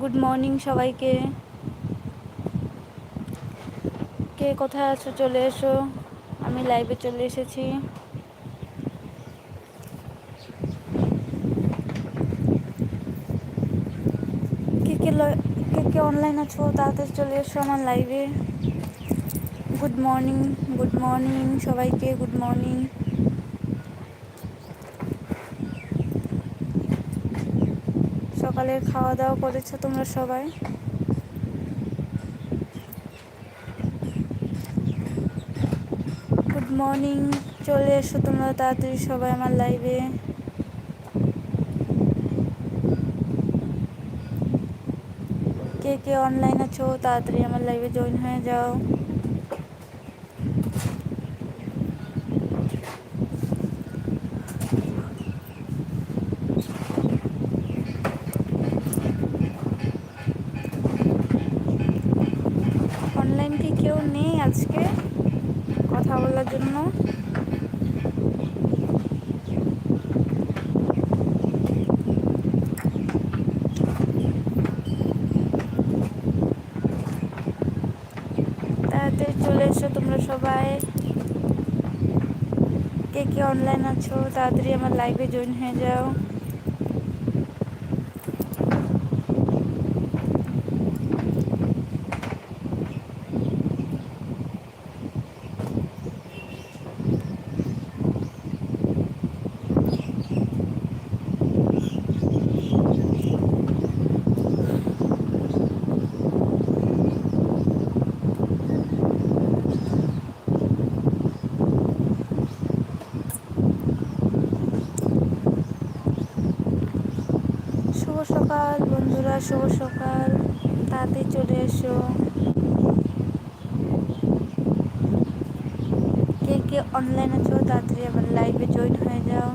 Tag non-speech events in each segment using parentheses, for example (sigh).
Good morning সবাইকে। কে কোথায় আছো? চলে এসো। আমি লাইভে চলে এসেছি। কে কে কে কে অনলাইন আছো, তাড়াতাড়ি চলে এসো আমার লাইভে গুড মর্নিং গুড মর্নিং সবাইকে গুড মর্নিং সকালের খাওয়া দাওয়া করেছ তোমরা সবাই? গুড মর্নিং চলে এসো তোমরা তাড়াতাড়ি সবাই আমার লাইভে কে কে অনলাইন আছো তাড়াতাড়ি আমার লাইভে জয়েন হয়ে যাও অনলাইন কি কেউ নেই আজকে কথা বলার জন্য তাড়াতাড়ি চলে এসো তোমরা সবাই। কে কে অনলাইন আছো, তাড়াতাড়ি আমার লাইভে জয়েন হয়ে যাও শুভ সকাল বন্ধুরা শুভ সকাল। তাড়াতাড়ি চলে এসো। কে কে অনলাইন আছো, তাড়াতাড়ি আবার লাইভে জয়েন হয়ে যাও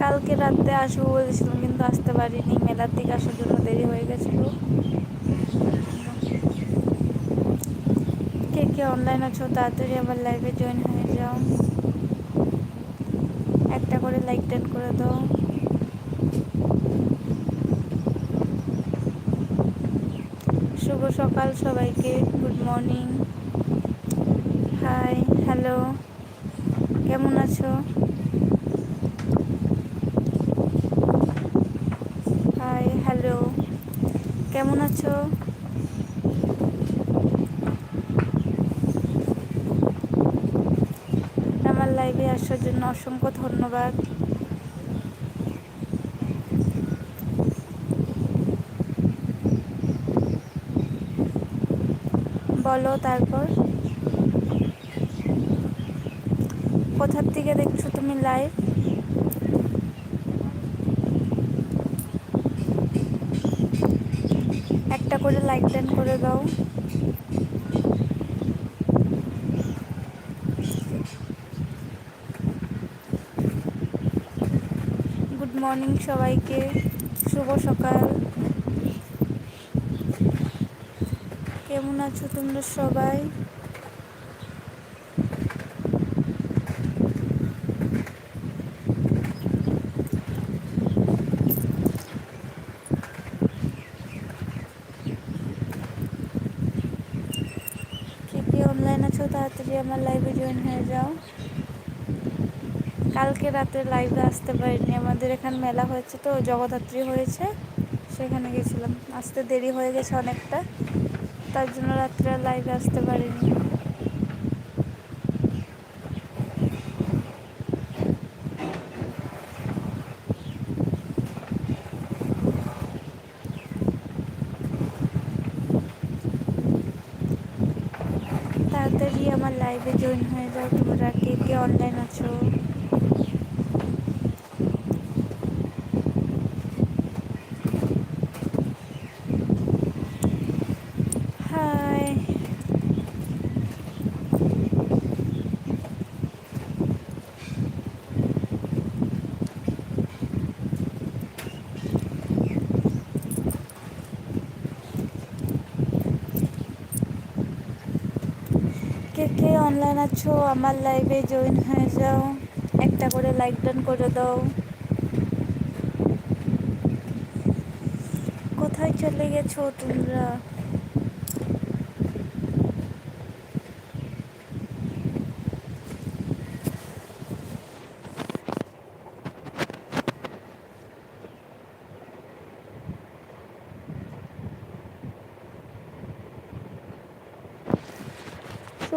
কালকে রাতে আসব বলেছিলাম কিন্তু আসতে পারিনি। মেলার দিকে আসার জন্য দেরি হয়ে গেছিল। কে কে অনলাইন আছো, তাড়াতাড়ি আমার লাইভে জয়েন হয়ে যাও। একটা করে লাইক টেন করে দাও। শুভ সকাল সবাইকে গুড মর্নিং হাই হ্যালো কেমন আছো হাই হ্যালো কেমন আছো? আমার লাইভে আসার জন্য অসংখ্য ধন্যবাদ। বলো তারপর। কোথার থেকে দেখছ তুমি লাইভ একটা করে লাইক দেন করে দাও। গুড মর্নিং সবাইকে। শুভ সকাল। কেমন আছো তোমরা সবাই কে কে অনলাইন আছো তাড়াতাড়ি আমার লাইভে জয়েন হয়ে যাও। কালকে রাতে লাইভে আসতে পারিনি। আমাদের এখানে মেলা হয়েছে তো, জগদ্ধাত্রী হয়েছে, সেখানে গেছিলাম। আসতে দেরি হয়ে গেছে অনেকটা, তার জন্য রাত্রে লাইভে আসতে পারিনি তাড়াতাড়ি আমার লাইভে জয়েন হয়ে যাও তোমরা কে কে অনলাইন আছো হাই কে কে অনলাইন আছো আমার লাইভে জয়েন হয়ে যাও। একটা করে লাইক ডান করে দাও। কোথায় চলে গেছো তোমরা?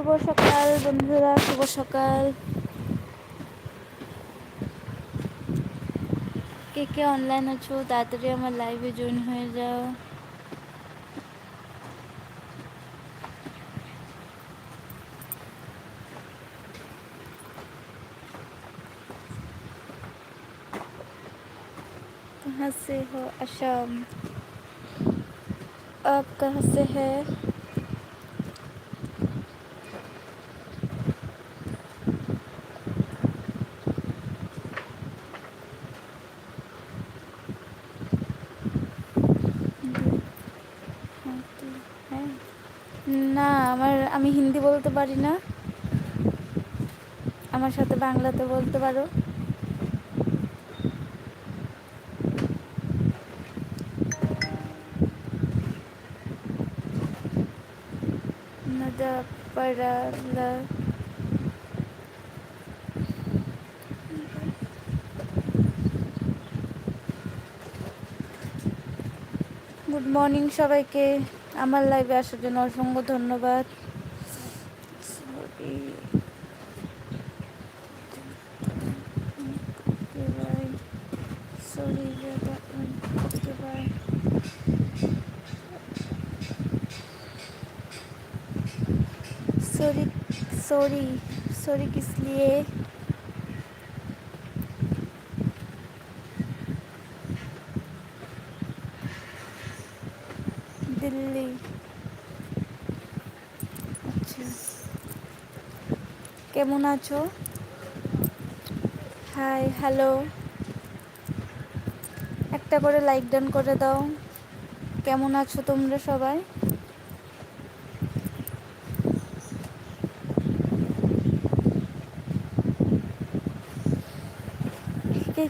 শুভ সকাল বন্ধুরা শুভ সকাল কে কে অনলাইন আছো তাড়াতাড়ি আমার লাইভে জয়েন হয়ে যাও कहाँ से हो असम आप कहाँ से है পারি না। আমার সাথে বাংলাতে বলতে পারো। গুড মর্নিং সবাইকে। আমার লাইভে আসার জন্য অসংখ্য ধন্যবাদ। सॉरी सॉरी किस लिए दिल्ली আচ্ছা কেমন আছো হাই হ্যালো একটা করে লাইক ডান করে দাও কেমন আছো তোমরা সবাই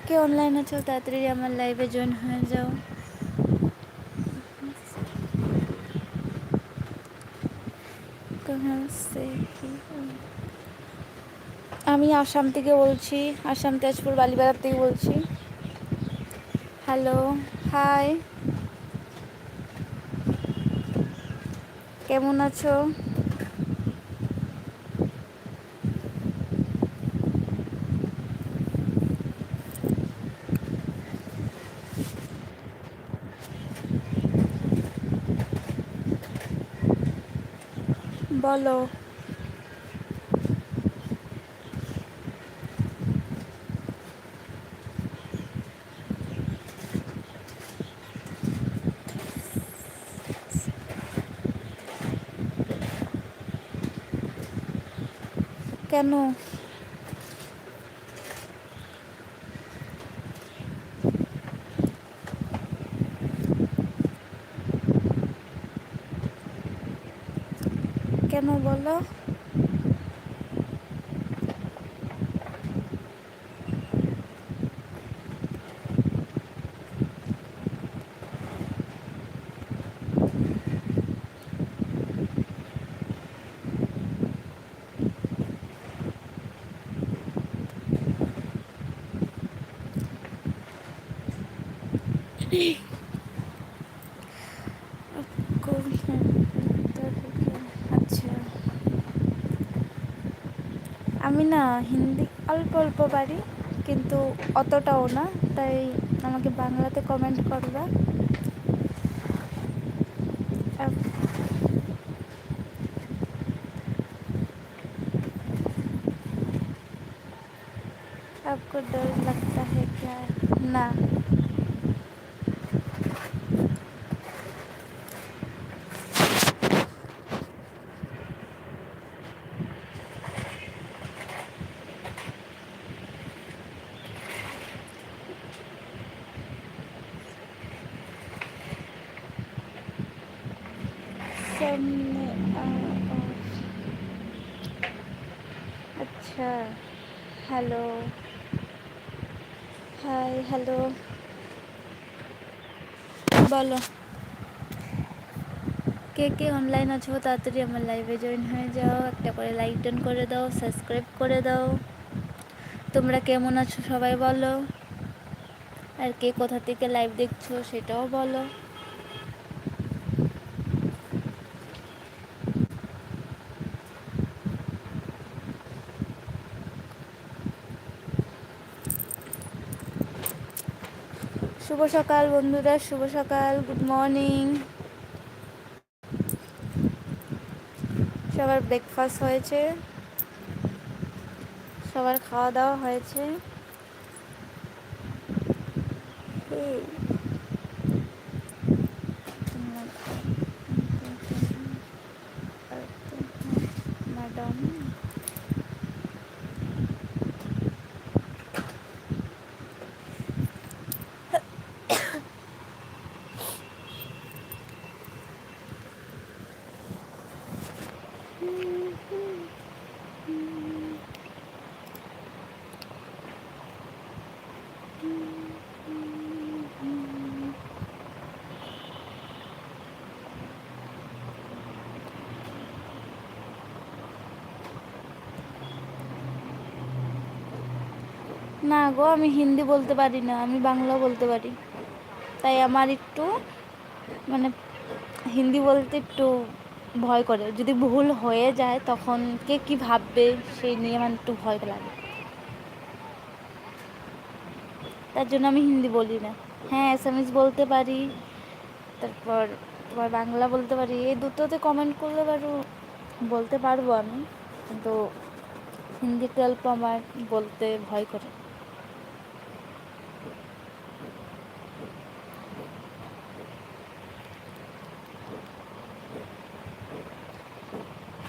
কে অনলাইন আছো তাড়াতাড়ি আমার লাইভে জয়েন হয়ে যাও আমি আসাম থেকে বলছি, আসাম তেজপুর বালিবাজার থেকে বলছি। হ্যালো হাই কেমন আছো? বলো। কেন? কেন বলো আচ্ছা আমি না হিন্দি অল্প অল্প পারি কিন্তু অতটাও না। তাই আমাকে বাংলাতে কমেন্ট করবা। আচ্ছা হ্যালো। Hi, hello. বলো। কে কে অনলাইন আছো, তাড়াতাড়ি আমার লাইভে জয়েন হয়ে যাও। একটা করে লাইক ডান করে দাও সাবস্ক্রাইব করে দাও। তোমরা কেমন আছো সবাই বলো। আর কে কোথা থেকে লাইভ দেখছ সেটাও বলো। শুভ সকাল বন্ধুরা শুভ সকাল গুড মর্নিং সবার ব্রেকফাস্ট হয়েছে সবার খাওয়া দাওয়া হয়েছে এই, ম্যাডাম না গো, আমি হিন্দি বলতে পারি না, আমি বাংলা বলতে পারি। তাই আমার একটু মানে হিন্দি বলতে একটু ভয় করে। যদি ভুল হয়ে যায়, তখন কে কী ভাববে, সেই নিয়ে আমার একটু ভয় লাগে। তার জন্য আমি হিন্দি বলি না। হ্যাঁ এস বলতে পারি, তারপর তোমার বাংলা বলতে পারি, এই দুটোতে কমেন্ট করলে পারো, বলতে পারব আমি। কিন্তু হিন্দিটা অল্প আমার বলতে ভয় করে।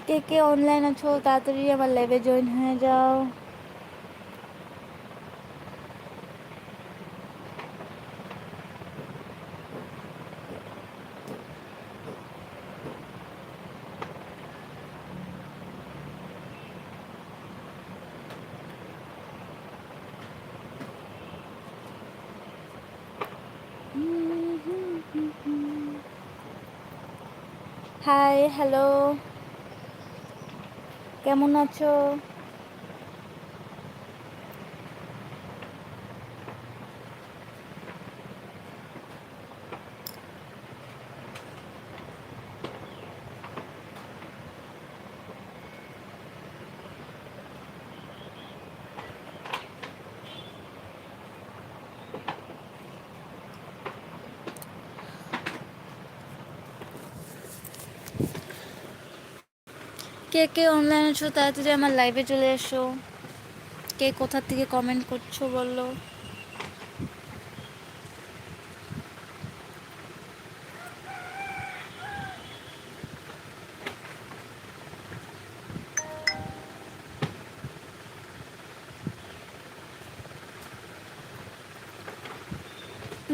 কে কে অনলাইন আছো তাড়াতাড়ি আমার লাইভে জয়েন হয়ে যাও হাই হ্যালো কেমন আছো? কে কে অনলাইন আছো তাড়াতাড়ি আমার লাইভে চলে এসো। কে কোথা থেকে কমেন্ট করছ বলল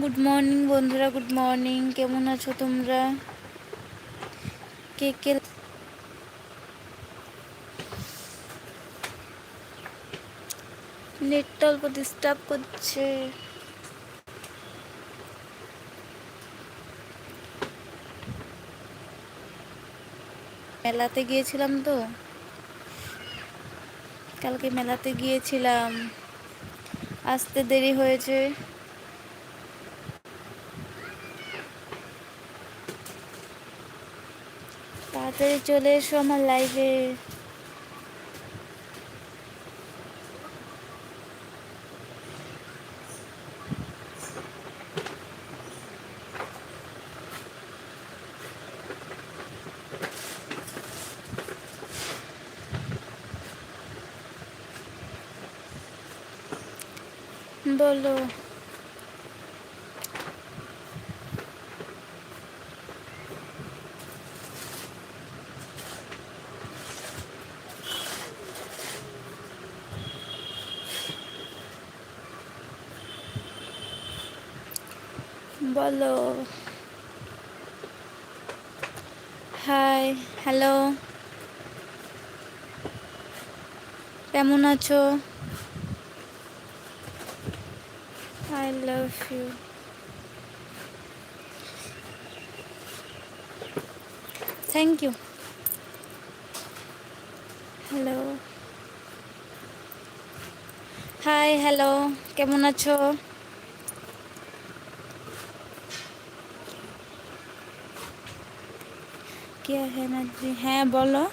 গুড মর্নিং বন্ধুরা গুড মর্নিং কেমন আছো তোমরা? কে কে অল্প ডিস্টার্ব করছে। মেলাতে গিয়েছিলাম তো। কালকে মেলাতে গিয়েছিলাম। আসতে দেরি হয়েছে। তাড়াতাড়ি চলে এসো আমার লাইভে বলো। বলো। হাই হ্যালো কেমন আছো? I love you thank you hello hi hello কেমন আছো? কে হ্যাঁ নাজি হ্যাঁ বলো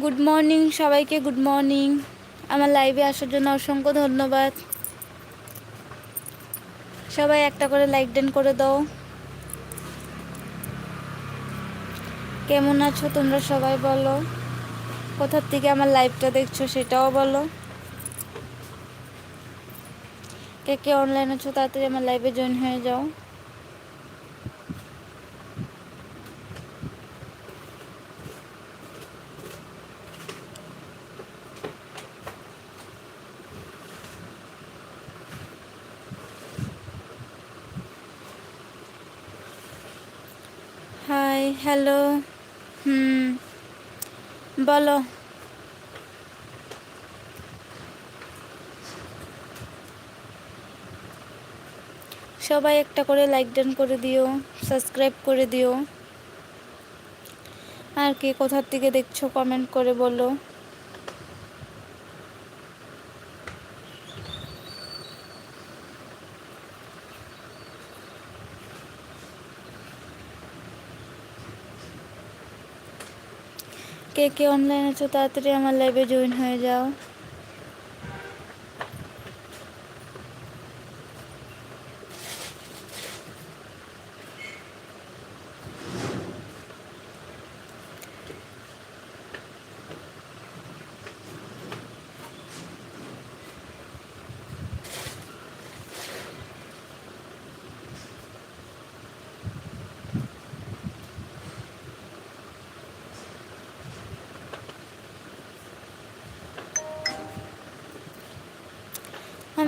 গুড মর্নিং, সবাইকে গুড মর্নিং। আমার লাইভে আসার জন্য অসংখ্য ধন্যবাদ। সবাই একটা করে লাইক ডেন করে দাও। কেমন আছো তোমরা সবাই বলো। কোথার থেকে আমার লাইভটা দেখছ সেটাও বলো। কে কে অনলাইন আছো তাড়াতাড়ি আমার লাইভে জয়েন হয়ে যাও হাই হ্যালো হুম বলো। সবাই একটা করে লাইক ডান করে দিও সাবস্ক্রাইব করে দিও। আর কি কোথার থেকে দেখছ কমেন্ট করে বলো। কে কে অনলাইন আছো তাড়াতাড়ি আমার লাইভে জয়েন হয়ে যাও।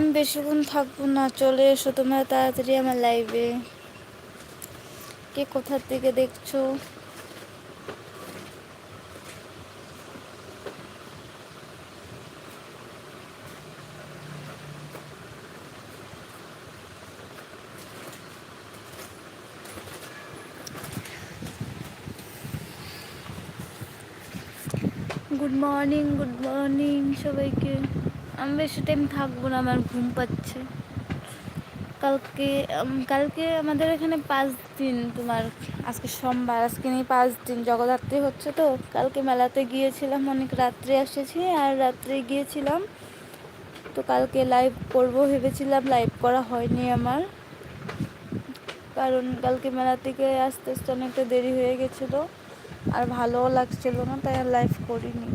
আমি বেশিক্ষণ থাকব না, চলে এসো তোমরা তাড়াতাড়ি আমার লাইভে কে কোথার থেকে দেখছ? গুড মর্নিং গুড মর্নিং সবাইকে। আমি বেশি টাইম থাকব না, আমার ঘুম পাচ্ছে। কালকে কালকে আমাদের এখানে পাঁচ দিন তোমার, আজকে সোমবার, আজকে নিয়ে পাঁচ দিন, জগদ্ধাত্রী হচ্ছে তো, কালকে মেলাতে গিয়েছিলাম, অনেক রাত্রে এসেছি, আর রাত্রে গিয়েছিলাম, তো কালকে লাইভ করব ভেবেছিলাম লাইভ করা হয়নি আমার। কারণ কালকে মেলা থেকে আস্তে আস্তে অনেকটা দেরি হয়ে গেছিল, আর ভালোও লাগছিল না, তাই আর লাইভ করিনি।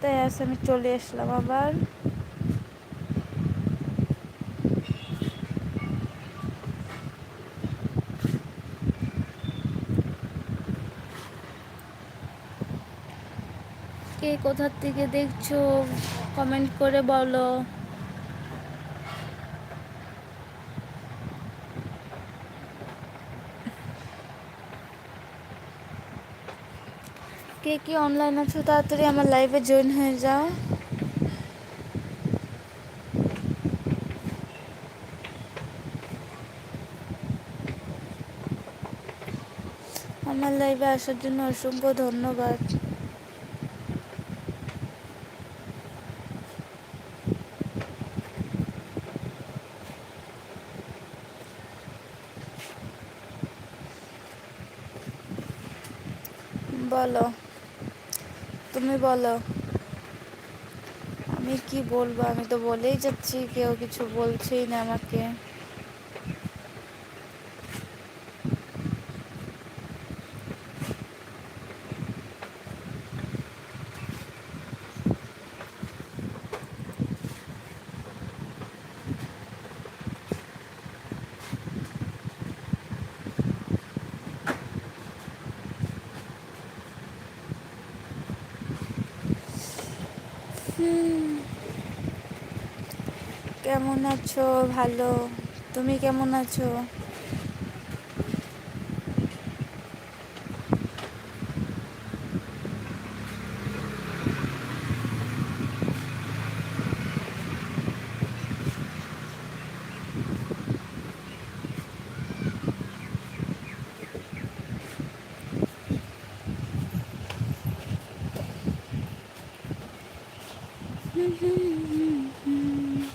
তাই আজ আমি চলে আসলাম আবার। কে কোথার থেকে দেখছ? কমেন্ট করে বলো। কে অনলাইন আছো? তাড়াতাড়ি আমার লাইভে জয়েন হয়ে যাও। আমার লাইভে আসার জন্য অসংখ্য ধন্যবাদ বলো তুমি বলো? আমি কি বলব? আমি তো বলেই যাচ্ছি কেউ কিছু বলছেই না আমাকে। কেমন আছো? ভালো। তুমি কেমন আছো? (laughs)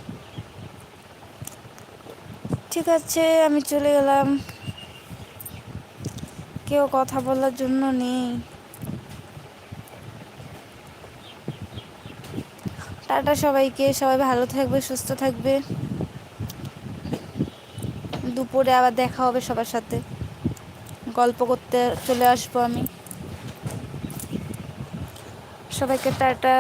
ঠিক আছে, আমি চলে গেলাম। কেউ কথা বলার জন্য নেই। টাটা সবাইকে, সবাই ভালো থাকবে, সুস্থ থাকবে। দুপুরে আবার দেখা হবে সবার সাথে। গল্প করতে চলে আসব আমি। সবাইকে টাটা।